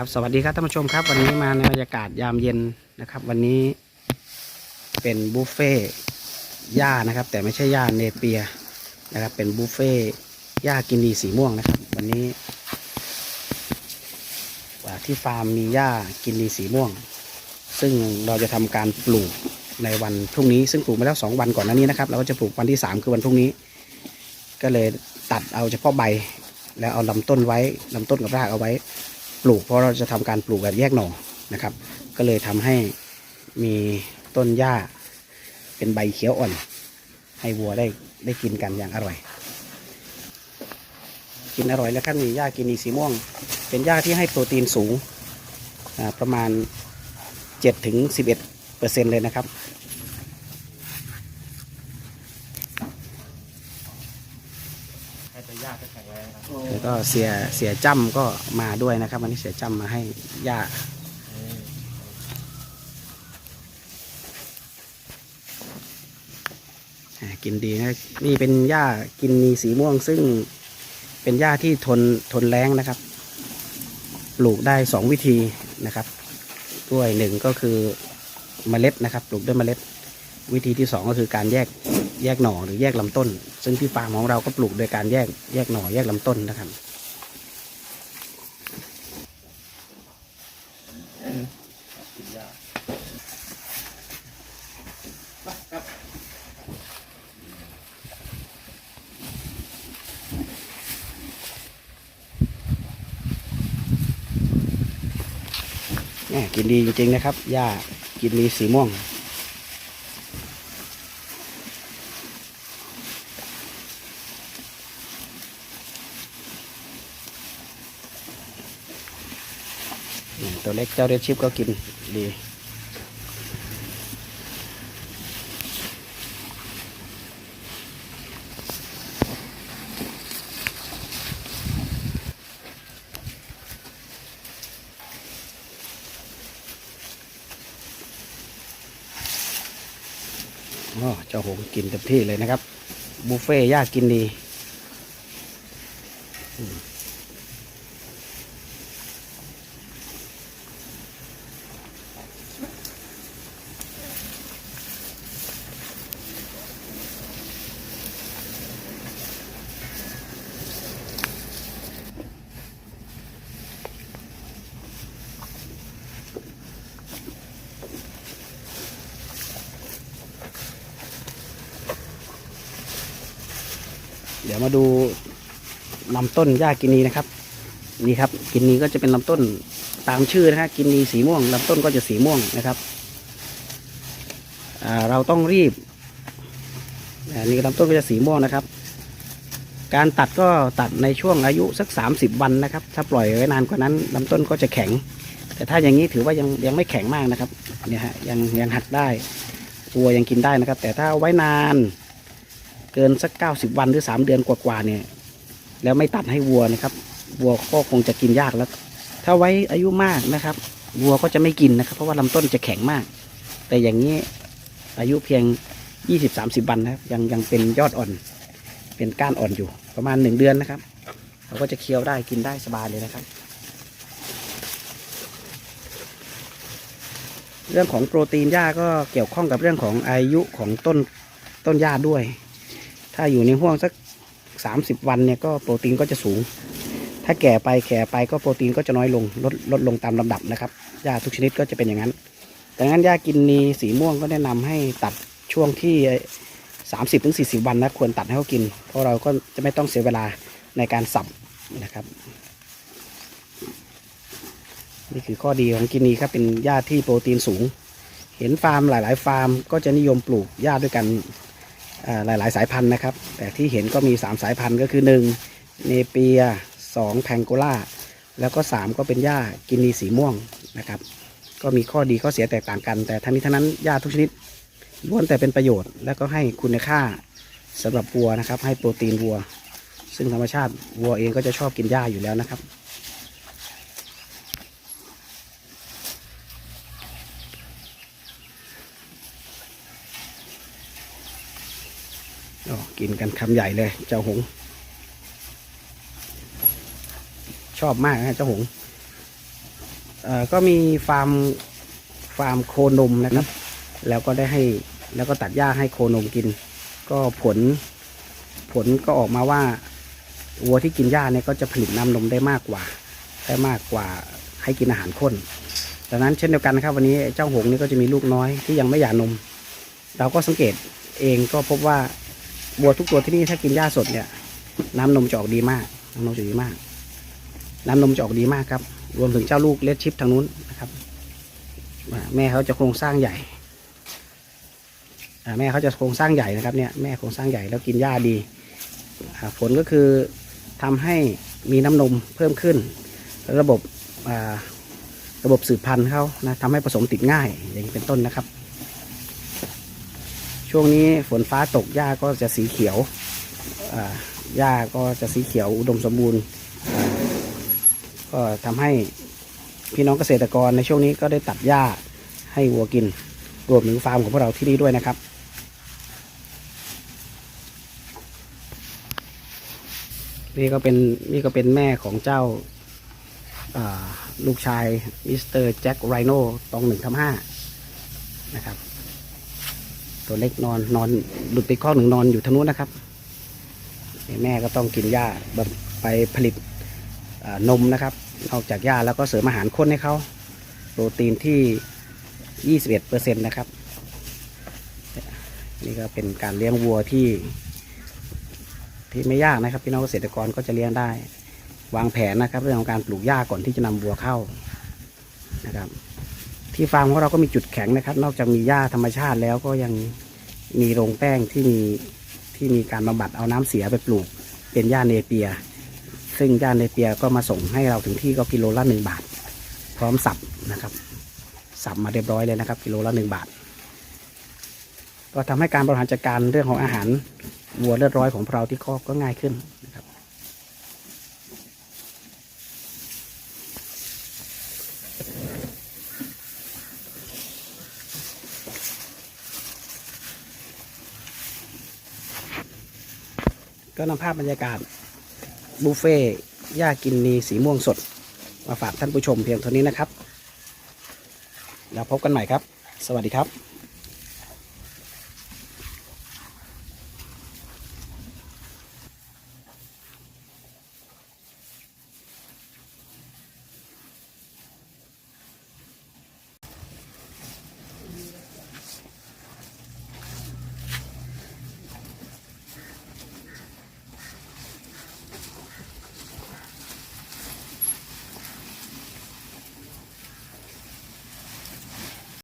ครับสวัสดีครับท่านผู้ชมครับ วันนี้มาในบรรยากาศยามเย็นนะครับ วันนี้เป็นบุฟเฟ่หญ้านะครับ แต่ไม่ใช่หญ้าเนเปียนะครับ เป็นบุฟเฟ่หญ้ากินดีสีม่วงนะครับ วันนี้ที่ฟาร์มมีหญ้ากินดีสีม่วง ซึ่งเราจะทำการปลูกในวันพรุ่งนี้ ซึ่งปลูกมาแล้วสองวันก่อนหน้านี้นะครับ เราก็จะปลูกวันที่สามคือวันพรุ่งนี้ ก็เลยตัดเอาเฉพาะใบ แล้วเอาลำต้นไว้ลำต้นกับรากเอาไว้ ปลูก เพราะเราจะทำการปลูกแบบแยกหน่อนะครับ ก็เลยทำให้มีต้นหญ้าเป็นใบเขียวอ่อน ให้วัวได้ได้กินกันอย่างอร่อย กินอร่อยแล้วครับมีหญ้ากินีสีม่วง เป็นหญ้าที่ให้โปรตีนสูงประมาณ7ถึง11เปอร์เซ็นต์เลยนะครับ ให้ตัวหญ้าจะแข็งแรงครับ แล้ว ก็เสียเสียจ้ำก็มาด้วยนะครับวันนี้เสียจ้ำมาให้หญ้าอ่ากินดีนะนี่เป็นหญ้ากินมีสีม่วง ซึ่งเป็นหญ้าที่ทนทนแรงนะครับปลูกได้สองวิธีนะครับ ด้วยหนึ่งก็คือเมล็ดนะครับปลูกด้วยเมล็ด วิธีที่สองก็คือการแยกแยกหน่อหรือแยกลำต้น ซึ่งที่ฟาร์มของเราก็ปลูกโดยการแยกแยกหน่อแยกลำต้นนะครับกินดีจริงๆนะครับหญ้ากินมีสีม่วง ตัวเล็กเจ้าเรดชิปก็กินดีอ๋อเจ้าหงกินเต็มที่เลยนะครับ บุฟเฟ่ต์ยากกินดี เดี๋ยวมาดูลำต้นหญ้ากินีนะครับ นี่ครับ กินีก็จะเป็นลำต้นตามชื่อนะฮะกินีสีม่วงลำต้นก็จะสีม่วงนะครับเราต้องรีบอ่านี่ลำต้นก็จะสีม่วงนะครับ การตัดก็ตัดในช่วงอายุสัก 30 วันนะครับ ถ้าปล่อยไว้นานกว่านั้นลำต้นก็จะแข็ง แต่ถ้าอย่างนี้ถือว่ายังยังไม่แข็งมากนะครับเนี่ยฮะยังยังหักได้วัวยังกินได้นะครับ แต่ถ้าเอาไว้นาน กินสัก90วันหรือ3เดือนกว่าๆเนี่ย แล้วไม่ตัดให้วัวนะครับ วัวก็คงจะกินยากแล้ว ถ้าไว้อายุมากนะครับ วัวก็จะไม่กินนะครับ เพราะว่าลำต้นจะแข็งมาก แต่อย่างนี้อายุเพียง20-30วันนะครับ ยังยังเป็นยอดอ่อน เป็นก้านอ่อนอยู่ ประมาณ1เดือนนะครับ เราก็จะเคี้ยวได้กินได้สบายเลยนะครับ เรื่องของโปรตีนหญ้าก็เกี่ยวข้องกับเรื่องของอายุของต้นต้นหญ้าด้วย ถ้าอยู่ในห่วงสัก 30 วันเนี่ยก็โปรตีนก็จะสูง ถ้าแก่ไปแก่ไปก็โปรตีนก็จะน้อยลงลดลดลงตามลำดับนะครับหญ้าทุกชนิดก็จะเป็นอย่างนั้นดังนั้นหญ้ากินนีสีม่วงก็แนะนำให้ตัดช่วงที่ 30-40ถึง40วันนะควรตัดให้เขากิน เพราะเราก็จะไม่ต้องเสียเวลาในการสับนะครับนี่คือข้อดีของกินนีครับเป็นหญ้าที่โปรตีนสูง เห็นฟาร์มหลาย ๆ ฟาร์มก็จะนิยมปลูกหญ้าด้วยกัน หลาย ๆ สายพันธุ์นะครับ แต่ที่เห็นก็มี 3 สายพันธุ์ก็คือ 1 เนเปีย 2 แพงโกล่า แล้วก็ 3 ก็เป็นหญ้ากินีสีม่วงนะครับ ก็มีข้อดีข้อเสียแตกต่างกัน แต่ทั้งนี้ทั้งนั้นหญ้าทุกชนิดล้วนแต่เป็นประโยชน์ และก็ให้คุณค่าสำหรับวัวนะครับ ให้โปรตีนวัว ซึ่งธรรมชาติวัวเองก็จะชอบกินหญ้าอยู่แล้วนะครับ กินกันคำใหญ่เลยเจ้าหง ชอบมากนะเจ้าหงก็มีฟาร์มฟาร์มโคนมนะครับ แล้วก็ได้ให้แล้วก็ตัดหญ้าให้โคนมกิน ก็ผลผลก็ออกมาว่าวัวที่กินหญ้าเนี่ยก็จะผลิตน้ำนมได้มากกว่า ได้มากกว่าให้กินอาหารข้นดังนั้นเช่นเดียวกันนะครับ วันนี้เจ้าหงส์นี่ก็จะมีลูกน้อยที่ยังไม่หย่านม เราก็สังเกตเองก็พบว่า วัวทุกตัวที่นี่ถ้ากินหญ้าสดเนี่ย น้ำนมจะออกดีมาก น้ำนมจะดีมาก น้ำนมจะออกดีมากครับ รวมถึงเจ้าลูกเลดชิปทางนู้นนะครับแม่เขาจะโครงสร้างใหญ่แม่เขาจะโครงสร้างใหญ่นะครับเนี่ยแม่โครงสร้างใหญ่แล้วกินหญ้าดีผลก็คือทำให้มีน้ำนมเพิ่มขึ้น ระบบระบบสืบพันธุ์เขานะทำให้ผสมติดง่ายอย่างเป็นต้นนะครับ ช่วงนี้ฝนฟ้าตกหญ้าก็จะสีเขียวหญ้าก็จะสีเขียวอุดมสมบูรณ์ก็ทำให้พี่น้องเกษตรกรในช่วงนี้ก็ได้ตัดหญ้าให้วัวกิน รวมถึงฟาร์มของพวกเราที่นี่ด้วยนะครับ นี่ก็เป็นนี่ก็เป็นแม่ของเจ้าาลูกชายมิสเตอร์แจ็คไรโน่ตองหนึ่งทำห้านะครับ ตัวเล็กนอนนอนหลุดไปข้อหนึ่งนอนอยู่ทางนู้นนะครับ แม่ก็ต้องกินหญ้าแบบไปผลิตนมนะครับนอกจากหญ้าแล้วก็เสริมอาหารข้นให้เขาโปรตีนที่ 21เปอร์เซ็นต์นะครับ นี่ก็เป็นการเลี้ยงวัวที่ ที่ไม่ยากนะครับ พี่น้องเกษตรกรก็จะเลี้ยงได้ วางแผนนะครับ เรื่องของการปลูกหญ้าก่อนที่จะนำวัวเข้านะครับ ที่ฟาร์มของเราก็มีจุดแข็งนะครับ นอกจากมีหญ้าธรรมชาติแล้วก็ยังมีโรงแป้งที่มีที่มีการบำบัดเอาน้ำเสียไปปลูก เป็นหญ้าเนเปีย ซึ่งหญ้าเนเปียก็มาส่งให้เราถึงที่ก็กิโลละหนึ่งบาท พร้อมสับนะครับ สับมาเรียบร้อยเลยนะครับ กิโลละหนึ่งบาท ก็ทำให้การบริหารจัดการเรื่องของอาหารวัวเลือดร้อยของเราที่คอกก็ง่ายขึ้นนะครับ ก็นำภาพบรรยากาศบุฟเฟ่ย่ากินนีสีม่วงสด มาฝากท่านผู้ชมเพียงเท่านี้นะครับ แล้วพบกันใหม่ครับ สวัสดีครับ